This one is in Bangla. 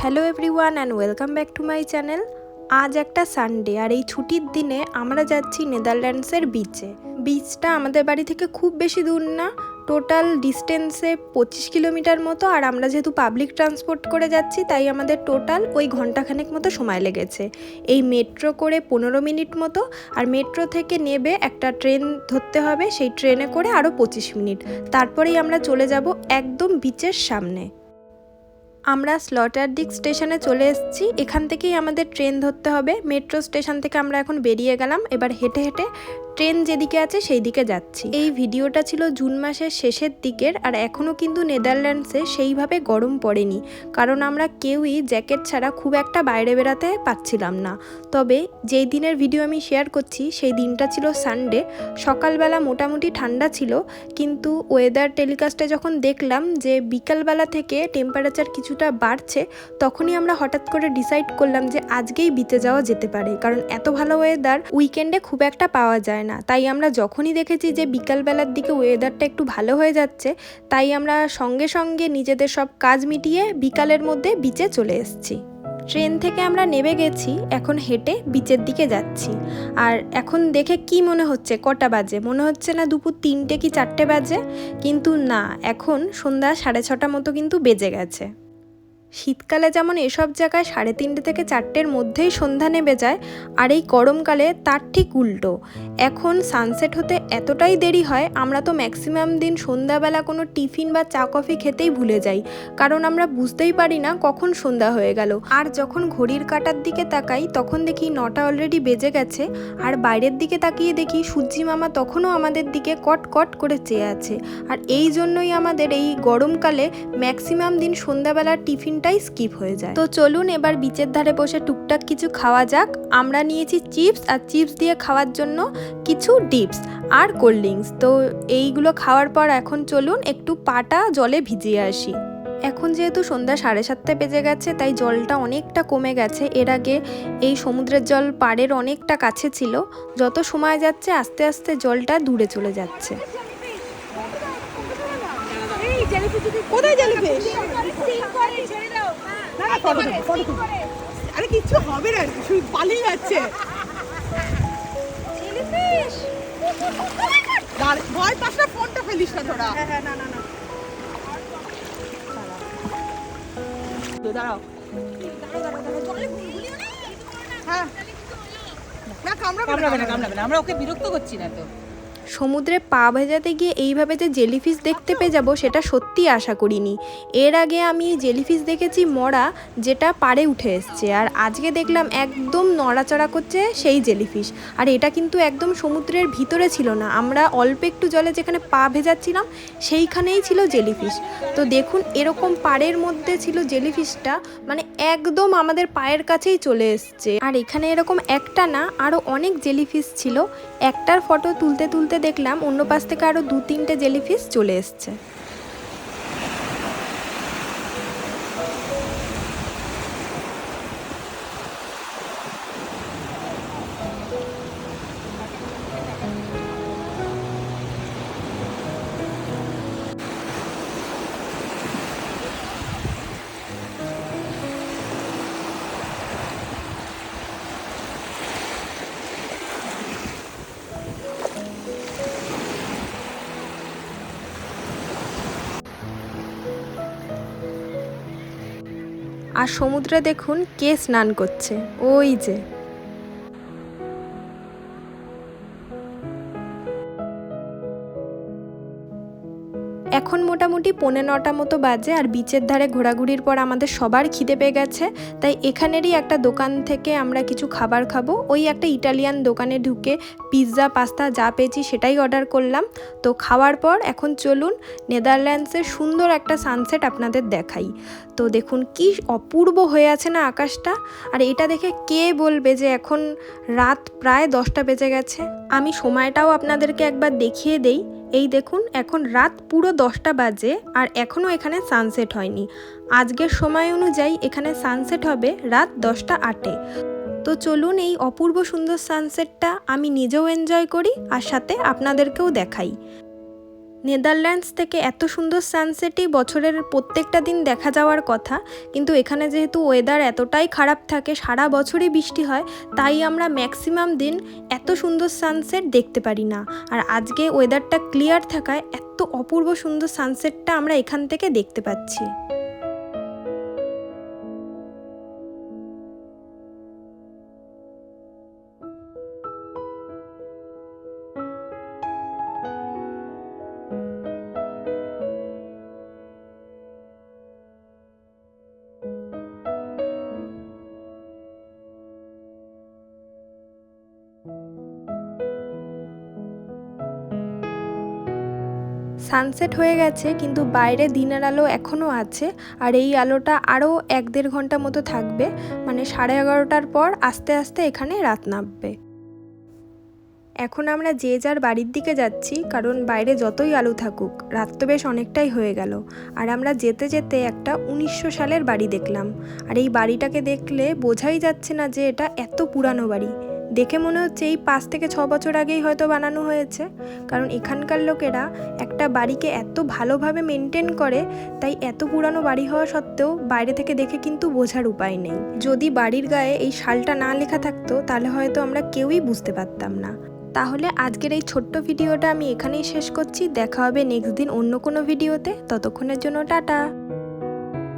Hello everyone and welcome back to my channel আজ একটা সানডে আর এই ছুটির দিনে আমরা যাচ্ছি নেদারল্যান্ডসের বিচে বিচটা আমাদের বাড়ি থেকে খুব বেশি দূর না টোটাল ডিস্টেন্সে পঁচিশ কিলোমিটার মতো আর আমরা যেহেতু পাবলিক ট্রান্সপোর্ট করে যাচ্ছি, তাই আমাদের টোটাল ওই ঘন্টাখানেক মতো সময় লেগেছে। এই মেট্রো করে পনেরো মিনিট মতো আর মেট্রো থেকে নেবে একটা ট্রেন ধরতে হবে, সেই ট্রেনে করে আরও পঁচিশ মিনিট। তারপরেই আমরা চলে যাব একদম বিচের সামনে। আমরা স্লটারডিক স্টেশনে চলে এসেছি। এখান থেকেই আমাদের ট্রেন ধরতে হবে। মেট্রো স্টেশন থেকে আমরা এখন বেরিয়ে গেলাম। এবার হেঁটে হেঁটে ট্রেন যেদিকে আছে সেই দিকে যাচ্ছি। এই ভিডিওটা ছিল জুন মাসের শেষের দিকের আর এখনও কিন্তু নেদারল্যান্ডসে সেইভাবে গরম পড়েনি। কারণ আমরা কেউই জ্যাকেট ছাড়া খুব একটা বাইরে বেরাতে পাচ্ছিলাম না। তবে যেই দিনের ভিডিও আমি শেয়ার করছি, সেই দিনটা ছিল সানডে সকালবেলা মোটামুটি ঠান্ডা ছিল। কিন্তু ওয়েদার টেলিকাস্টে যখন দেখলাম যে বিকালবেলা থেকে টেম্পারেচার কিছুটা বাড়ছে, তখনই আমরা হঠাৎ করে ডিসাইড করলাম যে আজকেই বিতে যাওয়া যেতে পারে। কারণ এত ভালো ওয়েদার উইকেন্ডে খুব একটা পাওয়া যায় না। তাই আমরা যখনই দেখেছি যে বিকালবেলার দিকে ওয়েদারটা একটু ভালো হয়ে যাচ্ছে, তাই আমরা সঙ্গে সঙ্গে নিজেদের সব কাজ মিটিয়ে বিকালের মধ্যে বিচে চলে এসেছি। ট্রেন থেকে আমরা নেমে গেছি, এখন হেঁটে বিচের দিকে যাচ্ছি। আর এখন দেখে কি মনে হচ্ছে, কটা বাজে? মনে হচ্ছে না দুপুর তিনটে কি চারটে বাজে? কিন্তু না, এখন সন্ধ্যা সাড়ে ছটা মতো কিন্তু বেজে গেছে। শীতকালে যেমন এসব জায়গায় সাড়ে তিনটে থেকে চারটের মধ্যেই সন্ধ্যা নেমে যায়, আর এই গরমকালে তার ঠিক উল্টো। এখন সানসেট হতে এতটাই দেরি হয়, আমরা তো ম্যাক্সিমাম দিন সন্ধ্যাবেলা কোনো টিফিন বা চা কফি খেতেই ভুলে যাই, কারণ আমরা বুঝতেই পারি না কখন সন্ধ্যা হয়ে গেল। আর যখন ঘড়ির কাটার দিকে তাকাই, তখন দেখি নটা অলরেডি বেজে গেছে, আর বাইরের দিকে তাকিয়ে দেখি সূর্যি মামা তখনও আমাদের দিকে কট কট করে চেয়ে আছে। আর এই জন্যই আমাদের এই গরমকালে ম্যাক্সিমাম দিন সন্ধ্যাবেলার টিফিনটাই স্কিপ হয়ে যায়। তো চলুন এবার বিচের ধারে বসে টুকটাক কিছু খাওয়া যাক। আমরা নিয়েছি চিপস আর চিপস দিয়ে খাওয়ার জন্য কিছু ডিপস আর কোল্ড ড্রিঙ্কস। তো এইগুলো খাওয়ার পর এখন চলুন একটু পাটা জলে ভিজিয়ে আসি। এখন যেহেতু সন্ধ্যা সাড়ে সাতটা বেজে গেছে, তাই জলটা অনেকটা কমে গেছে। এর আগে এই সমুদ্রের জল পাড়ের অনেকটা কাছে ছিল। যত সময় যাচ্ছে, আস্তে আস্তে জলটা দূরে চলে যাচ্ছে। কোথায় জেলিফিশ না না ফটো ফটো আরে কিচ্ছু হবে না শুধু পালিয়ে যাচ্ছে। ভয় পাস না ফোনটা ফেলিস না তোরা। তো দাঁড়াও। হ্যাঁ। না কামড়াবে না। কামড়াবে না। আমরা ওকে বিরক্ত করছি না তো। সমুদ্রে পা ভেজাতে গিয়ে এইভাবে যে জেলিফিশ দেখতে পেয়ে যাব, সেটা সত্যি আশা করিনি। এর আগে আমি জেলিফিশ দেখেছি মরা, যেটা পাড়ে উঠে এসছে। আর আজকে দেখলাম একদম নড়াচড়া করছে সেই জেলিফিশ। আর এটা কিন্তু একদম সমুদ্রের ভিতরে ছিল না। আমরা অল্প একটু জলে যেখানে পা ভেজাচ্ছিলাম, সেইখানেই ছিল জেলিফিশ। তো দেখুন, এরকম পাড়ের মধ্যে ছিল জেলিফিশটা মানে একদম আমাদের পায়ের কাছেই চলে এসছে। আর এখানে এরকম একটা না আরও অনেক জেলিফিশ ছিল। একটার ফটো তুলতে তুলতে দেখলাম অন্য পাশ থেকে আরও দু তিনটে জেলিফিশ চলে এসছে। আর সমুদ্রে দেখুন কে স্নান করছে। ওই যে। এখন মোটামুটি পৌনে নটা মতো বাজে আর বিচের ধারে ঘোরাঘুরির পর আমাদের সবার খিদে পেয়ে গেছে। তাই এখানেরই একটা দোকান থেকে আমরা কিছু খাবার খাব। ওই একটা ইটালিয়ান দোকানে ঢুকে পিৎজা, পাস্তা যা পেয়েছি সেটাই অর্ডার করলাম। তো খাওয়ার পর এখন চলুন নেদারল্যান্ডসের সুন্দর একটা সানসেট আপনাদের দেখাই। তো দেখুন কি অপূর্ব হয়ে আছে না আকাশটা। আর এটা দেখে কে বলবে যে এখন রাত প্রায় দশটা বেজে গেছে। আমি সময়টাও আপনাদেরকে একবার দেখিয়ে দেই। এই দেখুন, এখন রাত পুরো দশটা বাজে আর এখনও এখানে সানসেট হয়নি। আজকের সময় অনুযায়ী এখানে সানসেট হবে রাত দশটা আটে। তো চলুন এই অপূর্ব সুন্দর সানসেটটা আমি নিজেও এনজয় করি আর সাথে আপনাদেরকেও দেখাই। নেদারল্যান্ডস থেকে এত সুন্দর সানসেটই বছরের প্রত্যেকটা দিন দেখা যাওয়ার কথা, কিন্তু এখানে যেহেতু ওয়েদার এতটাই খারাপ থাকে, সারা বছরই বৃষ্টি হয়, তাই আমরা ম্যাক্সিমাম দিন এত সুন্দর সানসেট দেখতে পারি না। আর আজকে ওয়েদারটা ক্লিয়ার থাকায় এত অপূর্ব সুন্দর সানসেটটা আমরা এখান থেকে দেখতে পাচ্ছি। সানসেট হয়ে গেছে, কিন্তু বাইরে দিনের আলো এখনও আছে, আর এই আলোটা আরও এক দেড় ঘণ্টা মতো থাকবে মানে সাড়ে এগারোটার পর আস্তে আস্তে এখানে রাত নামবে। এখন আমরা যে যার বাড়ির দিকে যাচ্ছি, কারণ বাইরে যতই আলো থাকুক, রাত তো বেশ অনেকটাই হয়ে গেল। আর আমরা যেতে যেতে একটা উনিশশো সালের বাড়ি দেখলাম। আর এই বাড়িটাকে দেখলে বোঝাই যাচ্ছে না যে এটা এত পুরানো বাড়ি। দেখে মনে হচ্ছে এই পাঁচ থেকে ছ বছর আগেই হয়তো বানানো হয়েছে। কারণ এখানকার লোকেরা একটা বাড়িকে এত ভালোভাবে মেনটেন করে, তাই এত পুরানো বাড়ি হওয়া সত্ত্বেও বাইরে থেকে দেখে কিন্তু বোঝার উপায় নেই। যদি বাড়ির গায়ে এই শালটা না লেখা থাকতো, তাহলে হয়তো আমরা কেউই বুঝতে পারতাম না। তাহলে আজকের এই ছোট্ট ভিডিওটা আমি এখানেই শেষ করছি। দেখা হবে নেক্সট দিন অন্য কোনো ভিডিওতে। ততক্ষণের জন্য টাটা।